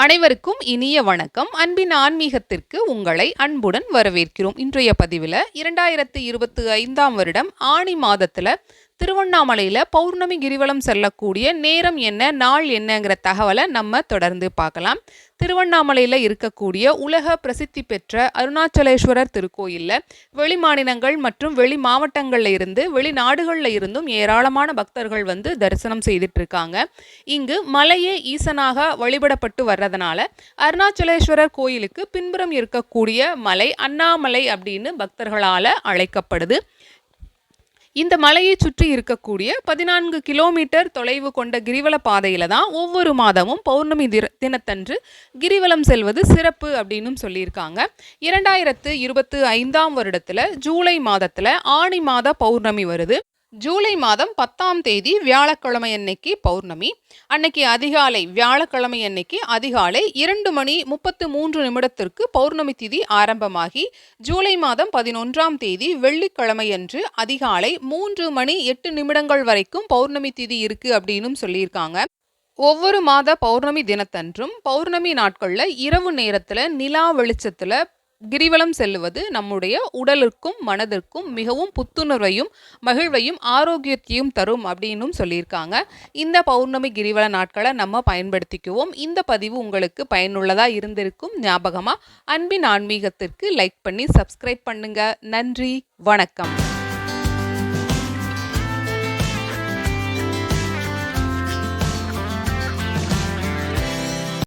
அனைவருக்கும் இனிய வணக்கம். அன்பின் ஆன்மீகத்திற்கு உங்களை அன்புடன் வரவேற்கிறோம். இன்றைய பதிவில் இரண்டாயிரத்து இருபத்தி ஐந்தாம் வருடம் ஆணி மாதத்தில் திருவண்ணாமலையில் பௌர்ணமி கிரிவலம் செல்லக்கூடிய நேரம் என்ன நாள் என்னங்கிற தகவலை நம்ம தொடர்ந்து பார்க்கலாம். திருவண்ணாமலையில் இருக்கக்கூடிய உலக பிரசித்தி பெற்ற அருணாச்சலேஸ்வரர் திருக்கோயிலில் வெளி மாநிலங்கள் மற்றும் வெளி மாவட்டங்களில் இருந்து வெளிநாடுகளில் இருந்தும் ஏராளமான பக்தர்கள் வந்து தரிசனம் செய்துட்டு இருக்காங்க இங்கு மலையே ஈசனாக வழிபடப்பட்டு வர்றதுனால அருணாச்சலேஸ்வரர் கோயிலுக்கு பின்புறம் இருக்கக்கூடிய மலை அண்ணாமலை அப்படின்னு பக்தர்களால் அழைக்கப்படுது. இந்த மலையை சுற்றி இருக்கக்கூடிய பதினான்கு கிலோமீட்டர் தொலைவு கொண்ட கிரிவல பாதையில தான் ஒவ்வொரு மாதமும் பௌர்ணமி திர தினத்தன்று கிரிவலம் செல்வது சிறப்பு அப்படின்னு சொல்லியிருக்காங்க. இரண்டாயிரத்து இருபத்து ஐந்தாம் வருடத்தில் ஜூலை மாதத்தில் ஆணி மாத பௌர்ணமி வருது. ஜூலை மாதம் பத்தாம் தேதி வியாழக்கிழமை அன்னைக்கு பௌர்ணமி அன்னைக்கு அதிகாலை வியாழக்கிழமை அன்னைக்கு அதிகாலை இரண்டு மணி முப்பத்து மூன்று நிமிடத்திற்கு பௌர்ணமி திதி ஆரம்பமாகி ஜூலை மாதம் பதினொன்றாம் தேதி வெள்ளிக்கிழமை அன்று அதிகாலை மூன்று மணி எட்டு நிமிடங்கள் வரைக்கும் பௌர்ணமி திதி இருக்கு அப்படின்னு சொல்லியிருக்காங்க. ஒவ்வொரு மாத பௌர்ணமி தினத்தன்றும் பௌர்ணமி நாட்களில் இரவு நேரத்தில் நிலா வெளிச்சத்தில் கிரிவலம் செல்லுவது நம்முடைய உடலுக்கும் மனதிற்கும் மிகவும் புத்துணர்வையும் மகிழ்வையும் ஆரோக்கியத்தையும் தரும் அப்படின்னும் சொல்லியிருக்காங்க. இந்த பௌர்ணமி கிரிவல நாட்களை நம்ம பயன்படுத்திக்குவோம். இந்த பதிவு உங்களுக்கு பயனுள்ளதாக இருந்திருக்கும் ஞாபகமாக அன்பின் ஆன்மீகத்திற்கு லைக் பண்ணி சப்ஸ்கிரைப் பண்ணுங்க. நன்றி வணக்கம்.